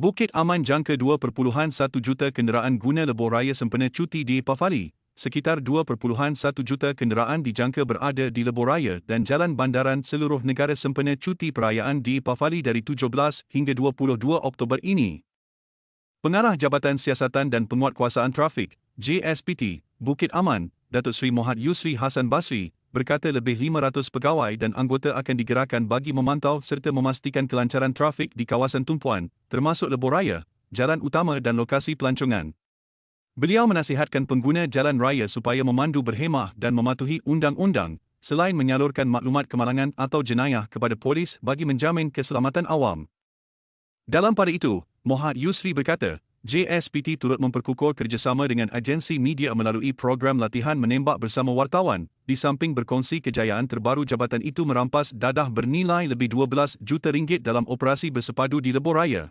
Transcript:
Bukit Aman jangka 2.1 juta kenderaan guna lebuh raya sempena cuti di Pafali. Sekitar 2.1 juta kenderaan dijangka berada di lebuh raya dan jalan bandaran seluruh negara sempena cuti perayaan di Pafali dari 17 hingga 22 Oktober ini. Pengarah Jabatan Siasatan dan Penguatkuasaan Trafik, JSPT, Bukit Aman, Datuk Seri Mohad Yusri Hassan Basri, berkata lebih 500 pegawai dan anggota akan digerakkan bagi memantau serta memastikan kelancaran trafik di kawasan tumpuan, termasuk lebuh raya, jalan utama dan lokasi pelancongan. Beliau menasihatkan pengguna jalan raya supaya memandu berhemah dan mematuhi undang-undang, selain menyalurkan maklumat kemalangan atau jenayah kepada polis bagi menjamin keselamatan awam. Dalam pada itu, Mohad Yusri berkata, JSPT turut memperkukuh kerjasama dengan agensi media melalui program latihan menembak bersama wartawan, di samping berkongsi kejayaan terbaru jabatan itu merampas dadah bernilai lebih 12 juta ringgit dalam operasi bersepadu di lebuh raya.